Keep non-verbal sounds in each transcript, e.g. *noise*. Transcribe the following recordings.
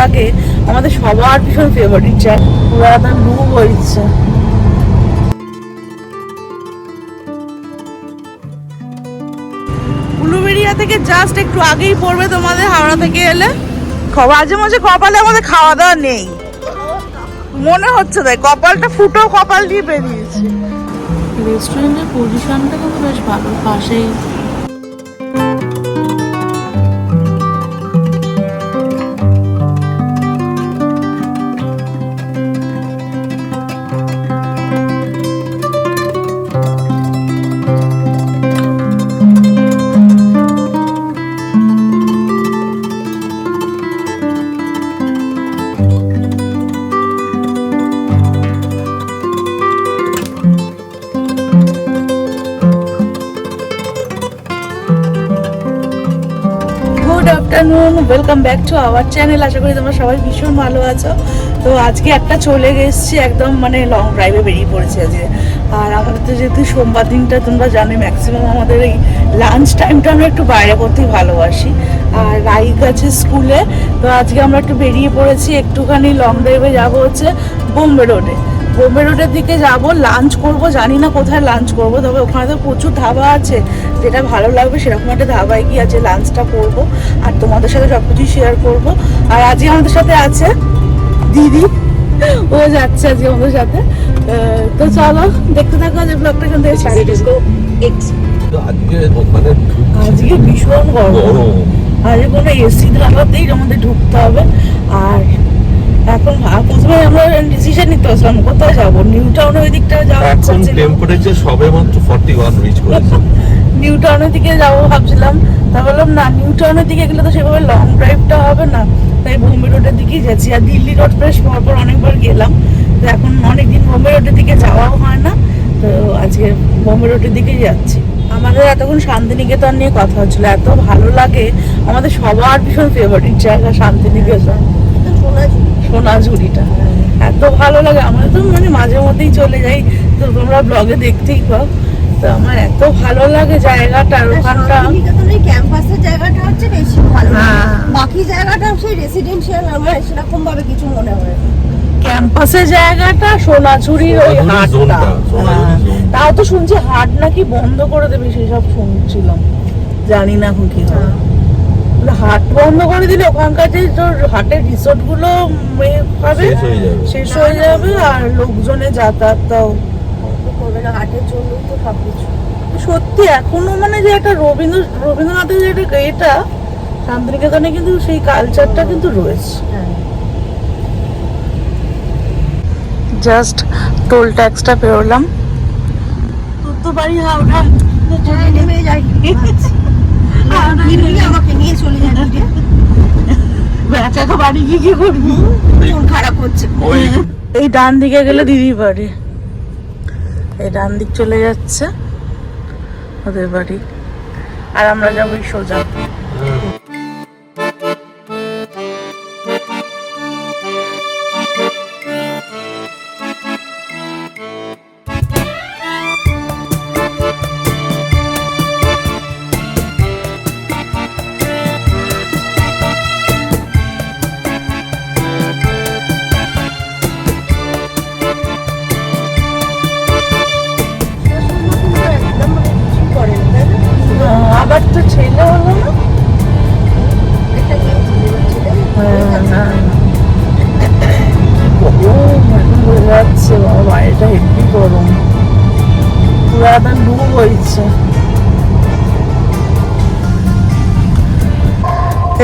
লাগে, আমাদের সবার ভীষণ ফেভারিট চা পুরো একদম লু বইছে উলুবেড়িয়া থেকে জাস্ট একটু আগেই পড়বে তোমাদের, হাওড়া থেকে এলে। মাঝে মাঝে কপালে আমাদের খাওয়া দাওয়া নেই। মনে হচ্ছে তাই কপালটা ফুটো কপাল দিয়ে বেরিয়েছে। রেস্টুরেন্টের পজিশনটা কিন্তু বেশ ভালো, পাশেই। Welcome back to our channel আশা করি তোমরা সবাই ভীষণ ভালো আছো। তো আজকে একটা চলে এসেছি একদম মানে লং ড্রাইভে বেরিয়ে পড়েছি আজকে। আর আমাদের তো যেহেতু সোমবার দিনটা তোমরা জানো ম্যাক্সিমাম আমাদের এই লাঞ্চ টাইমটা আমরা একটু বাইরে করতেই ভালোবাসি। আর রাইক আছে স্কুলে, তো আজকে আমরা একটু বেরিয়ে পড়েছি, একটুখানি লং ড্রাইভে যাব হচ্ছে বোম্বে রোডে বোম্বে রোডের দিকে যাব লাঞ্চ করব জানি না কোথায় লাঞ্চ করব তবে ওখানে তো প্রচুর ধাবা আছে। যেটা ভালো লাগবে সেরকম একটা ধাবায় গিয়ে আছে লাঞ্চটা করব আর তোমাদের সাথে সব কিছুই শেয়ার করব। আর আজকে আমাদের সাথে আছে দিদি ও যাচ্ছে আজকে আমাদের সাথে। তো চলো দেখতে থাকো যে ব্লগটা এখান থেকে। আজকে আজকে ভীষণ গরম। গরম। আজকে কোনো এসি ধাবাতেই আমাদের ঢুকতে হবে। আর এখন প্রথমে আমরা ডিসিশন নিতে আসলাম কোথায় যাব? নিউ টাউনের ওই দিকটা যাওয়া এখন টেম্পারেচার সবে মাত্র ফর্টি ওয়ান রিচ করেছে নিউ টাউনের দিকে যাব ভাবছিলাম তা বললাম না নিউ টাউনের দিকে গেলে তো সেভাবে লং ড্রাইভটা হবে না। তাই বোম্বে রোডের দিকেই যাচ্ছি। আর দিল্লি রোড বেশ পরপর অনেকবার গেলাম। তো এখন অনেকদিন বোম্বে রোডের দিকে যাওয়াও হয় না। তো আজকে বোম্বে রোডের দিকেই যাচ্ছি। আমাদের এতক্ষণ শান্তিনিকেতন নিয়ে কথা হচ্ছিল এত ভালো লাগে। আমাদের সবার ভীষণ ফেভারিট জায়গা শান্তিনিকেতন। সোনাঝুরিটা এত ভালো লাগে। আমাদের তো মানে মাঝে মধ্যেই চলে যাই। তো তোমরা ব্লগে দেখতেই পাও। তো আমার এত ভালো লাগে জায়গাটা ওখানটা। ক্যাম্পাসের জায়গাটা হচ্ছে বেশি ভালো। হ্যাঁ। বাকি জায়গাটা সেই রেসিডেন্সিয়াল আমার সেরকম ভাবে কিছু মনে হয় না। ক্যাম্পাসের জায়গাটা সোনাঝুরির ওই হাটটা। হ্যাঁ। তাও তো শুনছি হাট নাকি বন্ধ করে দেবে সেই সব শুনছিলাম। জানি না এখন কি হবে হাট বন্ধ করে দিলে ওখানকার যে তোর হাটের রিসোর্টগুলো পাবে শেষ হয়ে যাবে। আর লোকজনের যাতায়াতটাও করবে না হাটের জন্যই তো সবকিছু সত্যি এখনও মানে যে একটা রবীন্দ্র রবীন্দ্রনাথের যে একটা এটা শান্তিনিকেতনে কিন্তু সেই কালচারটা কিন্তু রয়েছে। হ্যাঁ জাস্ট টোল ট্যাক্সটা পেরোলাম। তোর তো বাড়ি হাওড়া হ্যাঁ, নেমে যাই। *laughs* তো বাড়ি গিয়ে করবি খারাপ হচ্ছে এই ডান দিকে গেলে দিদির বাড়ি। এই ডান দিক চলে যাচ্ছে ওদের বাড়ি। আর আমরা যাব সোজা।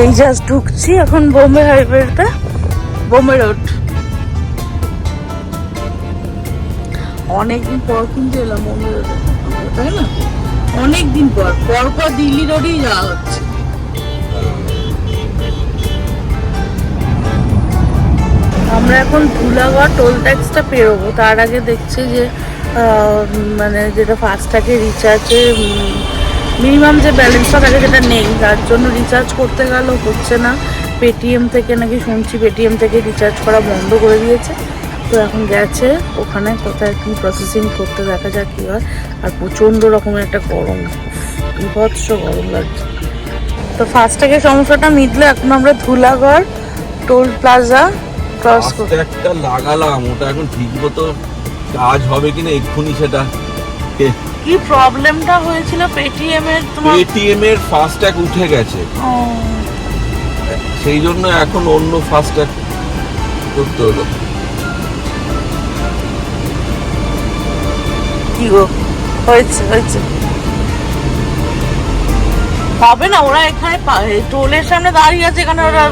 এই জাস্ট ঢুকছি এখন বোম্বে হাইওয়েতে। বোম্বে রোড। অনেকদিন পর কিন্তু এলাম বোম্বে রোডে। তাই না? অনেকদিন পর। পর পর দিল্লি রোডেই যাওয়া হচ্ছে। আমরা এখন ধুলাগড় টোল ট্যাক্সটা পেরোবো। তার আগে দেখছি যে মানে যেটা ফাস্ট্যাগে রিচার্জে মিনিমাম যে ব্যালেন্সটা থাকে যেটা নেই তার জন্য রিচার্জ করতে গেলেও হচ্ছে না। পেটিএম থেকে নাকি শুনছি পেটিএম থেকে রিচার্জ করা বন্ধ করে দিয়েছে। তো এখন গেছে ওখানে কোথায় কী প্রসেসিং করতে দেখা যাক কী হয়। আর প্রচণ্ড রকমের একটা গরম বিভৎস গরম লাগছে। তো ফাস্ট্যাগের সমস্যাটা মিটলে এখন আমরা ধুলাগড় টোল প্লাজা ক্রস রাস্তা একটা লাগালাম ওটা এখন ঠিক মতো কাজ হবে কিনা এক্ষুনি সেটা কি প্রবলেমটা হয়েছিল? পেটিএম এর তোমার এটিএম এর ফাস্ট্যাগ উঠে গেছে। সেই জন্য এখন অন্য ফাস্ট্যাগ করতে হলো। কি গো? হয়েছে হয়েছে। হবে না ওরা এখানে টোলের সামনে দাঁড়িয়ে আছে এখানে ওরা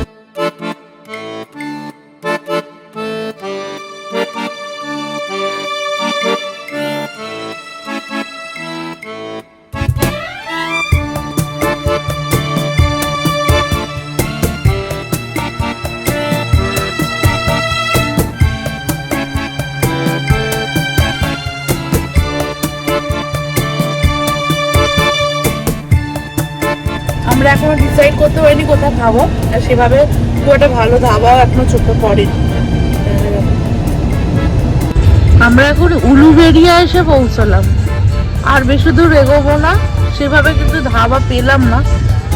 আমরা এখনও ডিসাইড করতে পারিনি কোথায় খাব আর সেভাবে খুব একটা ভালো ধাবাও এখনও চোখে পড়েনি। আমরা এখন উলুবেড়িয়া এসে পৌঁছলাম। আর বেশি দূর এগোবো না, সেভাবে কিন্তু ধাবা পেলাম না।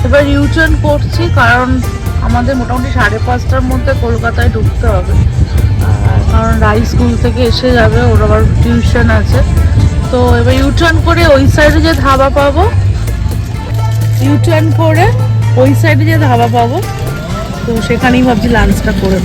এবার ইউটার্ন করছি, কারণ আমাদের মোটামুটি সাড়ে পাঁচটার মধ্যে কলকাতায় ঢুকতে হবে। কারণ রাই স্কুল থেকে এসে যাবে, ওর আবার টিউশন আছে। তো এবার ইউটার্ন করে ওই সাইডে যে ধাবা পাবো ইউটার্ন করে ওই সাইডে যে ধাবা পাবো, তো সেখানেই ভাবছি লাঞ্চটা করে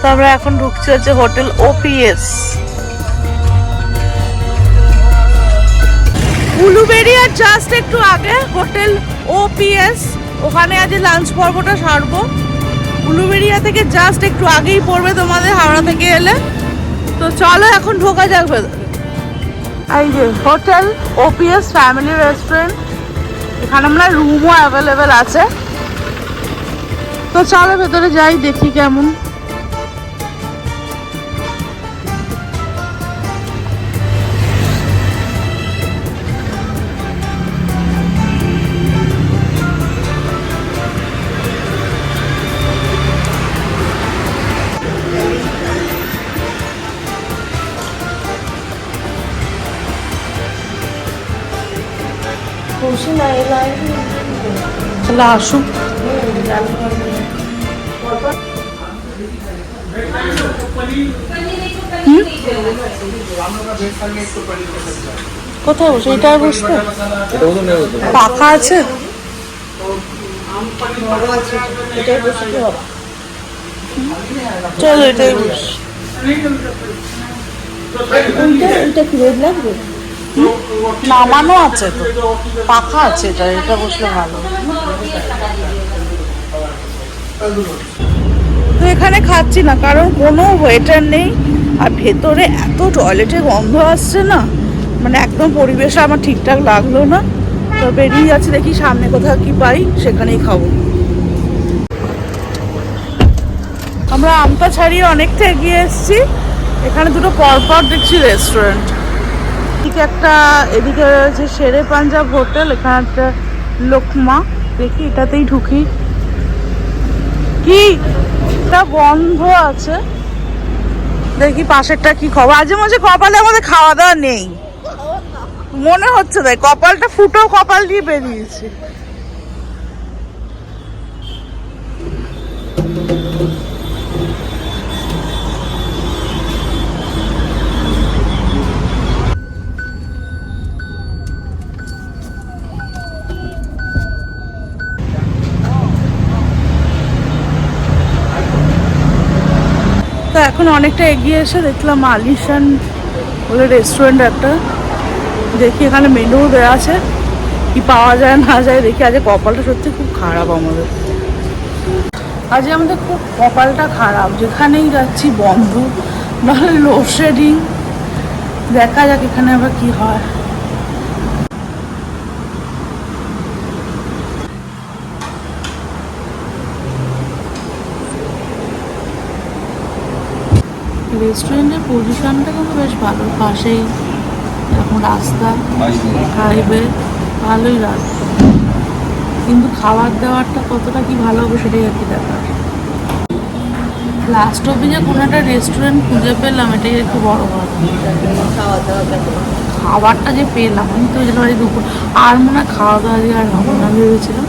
তো আমরা এখন ঢুকছি হচ্ছে হোটেল ওপিএস উলুবেরিয়ার জাস্ট একটু আগে হোটেল ওপিএস ওখানে আজ লাঞ্চ পর্বটা সারবো। উলুবেরিয়া থেকে জাস্ট একটু আগেই পড়বে তোমাদের, হাওড়া থেকে এলে। তো চলো এখন ঢোকা যাক এই যে হোটেল ওপিএস ফ্যামিলি রেস্টুরেন্ট এখানে আমরা রুমও অ্যাভেলেবেল আছে। তো চলো ভেতরে যাই, দেখি কেমন। তাহলে আসুক? কোথায় বসে? এটা বসবে পাখা আছে? চলো, এটাই বস। এটা কি নামানো আছে তো। পাখা আছে এটা এটা বসলে ভালো। তো এখানে খাচ্ছি না, কারণ কোনো ওয়েটার নেই, আর ভেতরে এত টয়লেটের গন্ধ আসছে না মানে একদম পরিবেশ আমার ঠিকঠাক লাগল না। তো বেরিয়ে যাচ্ছি, দেখি সামনে কোথাও কি পাই, সেখানেই খাব। আমরা আমতা ছাড়িয়ে অনেকটা এগিয়ে এসেছি, এখানে দুটো পরপর দেখছি রেস্টুরেন্ট এদিকে একটা, এদিকে রয়েছে শেরে পাঞ্জাব হোটেল, এখানে একটা লোকমা। দেখি এটাতেই ঢুকি। কি? তা বন্ধ আছে। দেখি পাশেরটা কি খবর। মাঝে মাঝে কপালে আমাদের খাওয়া দাওয়া নেই। মনে হচ্ছে তাই কপালটা ফুটো কপাল দিয়ে বেরিয়েছে। এখন অনেকটা এগিয়ে এসে দেখলাম আলিশান বলে রেস্টুরেন্ট একটা। দেখি এখানে মেনু দেওয়া আছে। কি পাওয়া যায়, না যায়, দেখি আজকে কপালটা সত্যি খুব খারাপ আমাদের। আজ আমাদের খুব কপালটা খারাপ। যেখানেই যাচ্ছি, বন্ধু। নাহলে লোডশেডিং দেখা যাক এখানে আবার কি হয়। রেস্টুরেন্টের পজিশনটা কিন্তু বেশ ভালো। পাশেই এরকম রাস্তা হাইওয়ে ভালোই লাগবে কিন্তু খাবার দাবারটা কতটা কি ভালো হবে সেটাই আর কি দেখার লাস্ট অব্দি যে কোনো একটা রেস্টুরেন্ট খুঁজে পেলাম, এটাই একটু বড় কথা। খাওয়া খাবারটা যে পেলাম, আমি তো যেতে পারি দুপুর, আর মনে হয় খাওয়া দাওয়া দিয়ে আর হবে না ভেবেছিলাম।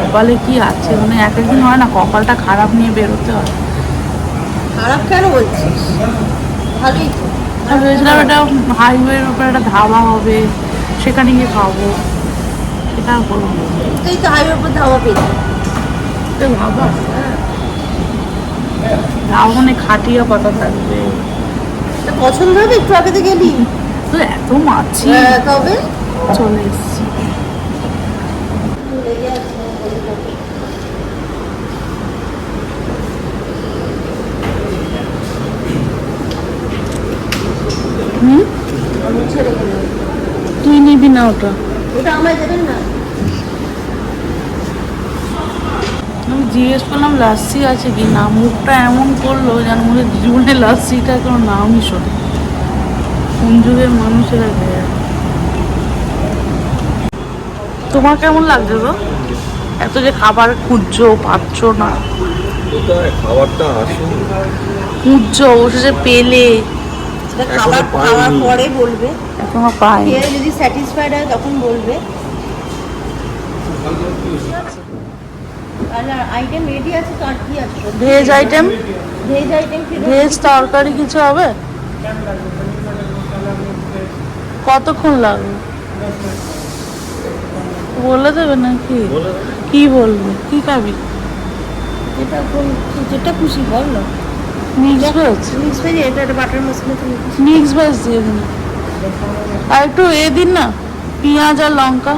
কপালে কি আছে? মানে এক একদিন হয় না, কপালটা খারাপ নিয়ে বেরোতে হয়। খারাপ কেন বলছিস? ভালোই তো। ভেবেছিলাম একটা হাইওয়ের উপরে একটা ধাবা হবে সেখানে গিয়ে খাব। সেটা করব তুই তো হাইওয়ের উপর ধাওয়া পেয়েছিস তো ধাবা? মানে খাটিয়া কথা থাকবে। পছন্দ হবে একটু আগে তো গেলি? তো এত মাছি। হ্যাঁ, তবে চলে এসছি। হুম? তুই নিবি না ওটা। ওটা আমায় দেবেন না? আমি জিজ্ঞেস করলাম লাস্সি আছে কি না? মুখটা এমন করল যেন মনে হচ্ছে জীবনে লাস্সিটা কোনো নামই শোনে কোন যুগের মানুষেরা তোমার কেমন লাগছে তো এত যে খাবার খুঁজছো পাচ্ছ না। খাবারটা আসুন খুঁজছো বসে যে পেলে। খাবার খাওয়ার পরে বলবে। এখনও পাই খেয়ে যদি স্যাটিসফাইড হয় তখন বলবে। আইটেম রেডি আছে তো আর কি আছে? ভেজ আইটেম ভেজ আইটেম কি ভেজ তরকারি কিছু হবে? কতক্ষণ লাগবে? বলে দেবে নাকি? কি বলবে? কি খাবি? যেটা কোন- যেটা খুশি বল না। মিক্স ভেজ মিক্স ভেজ এটা একটা বাটার মশলা তুমি খুশি মিক্স ভেজ দিয়ে দিন। আর একটু এ দিন না পেঁয়াজ আর লঙ্কা।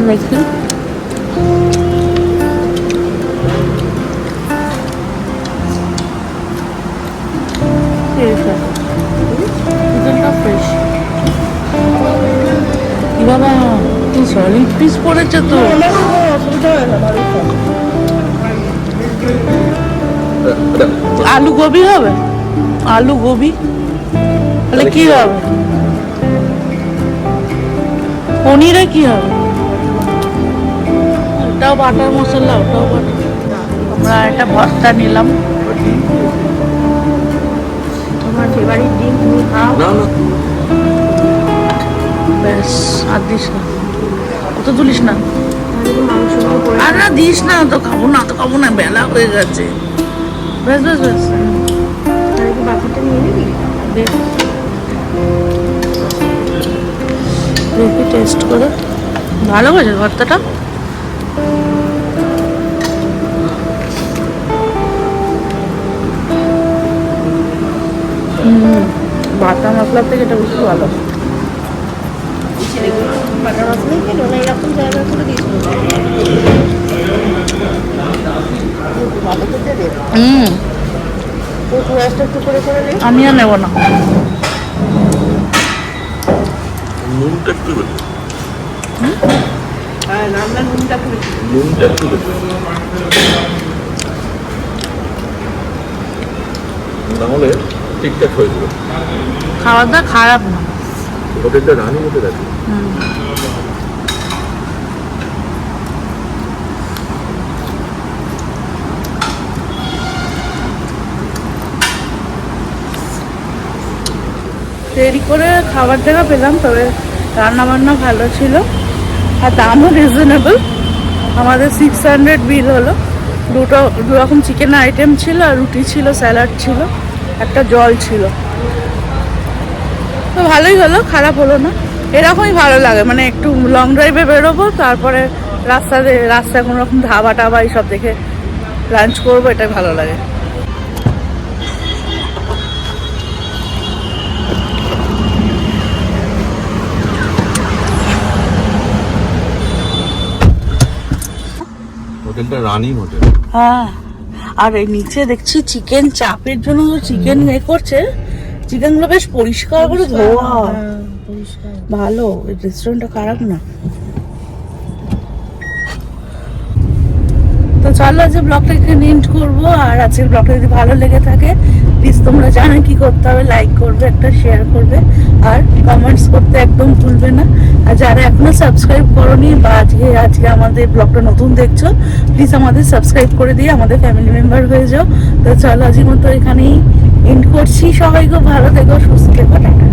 দেখি চিকেনটা বাবা কি সলিড পিস পড়েছে তো। আলু গোবি হবে? আলু গোবি? তাহলে কি হবে? পনিরে কি হবে? ওটাও বাটার মশলা ওটাও বাটার আমরা একটা ভর্তা নিলাম। তোমার ফেভারিট ডিম তুমি খাও। না না। ব্যাস আর দিস না। অত তুলিস না। আর না দিস না তো খাব না তো খাব না বেলা হয়ে গেছে। ব্যাস ব্যাস ব্যাস। বাকিটা নিয়ে নিবি? দেখ দেখি টেস্ট করে। ভালো হয়েছে ভর্তাটা? বাটা মশলার থেকে এটা বেশি ভালো। মশলাই না এরকম জায়গা করে দিয়েছিল হুম। করে করে আমি আর নেব না। নুনটা একটু বেশি হ্যাঁ রান্না নুনটা একটু বেশি। নুনটা একটু বেশি ঠিকঠাক হয়ে যাবে খাবার দাবার খারাপ না। হোটেলটা রানী হোটেল আছে দেরি করে খাবার দেখা পেলাম তবে রান্না বান্না ভালো ছিল আর দামও রিজনেবল আমাদের সিক্স হান্ড্রেড বিল হলো। দুটো দু রকম চিকেন আইটেম ছিল আর রুটি ছিল স্যালাড ছিল। একটা জল ছিল। তো ভালোই হলো খারাপ হলো না। এরকমই ভালো লাগে মানে একটু লং ড্রাইভে বেরোবো তারপরে রাস্তাতে রাস্তায় কোনো রকম ধাবা টাবা এইসব দেখে লাঞ্চ করব এটাই ভালো লাগে। হোটেলটা রানী হোটেল হ্যাঁ। আর এই নিচে দেখছি চিকেন চাপের জন্য চিকেন এ করছে। চিকেনগুলো বেশ পরিষ্কার করে ধোয়া। ভালো রেস্টুরেন্ট রেস্টুরেন্টটা খারাপ না। তো চলো আজকে ব্লগটা এখানে এন্ড করব আর আজকের ব্লগটা যদি ভালো লেগে থাকে প্লিজ তোমরা জানো কি করতে হবে লাইক করবে একটা শেয়ার করবে, আর কমেন্টস করতে একদম ভুলবে না। আর যারা এখনও সাবস্ক্রাইব করনি বা আজকে আজকে আমাদের ব্লগটা নতুন দেখছ প্লিজ আমাদের সাবস্ক্রাইব করে দিয়ে আমাদের ফ্যামিলি মেম্বার হয়ে যাও। তো চলো আজকের মতো এখানেই এন্ড করছি। সবাইকে ভালো থেকো, সুস্থ থেকো, টাটা।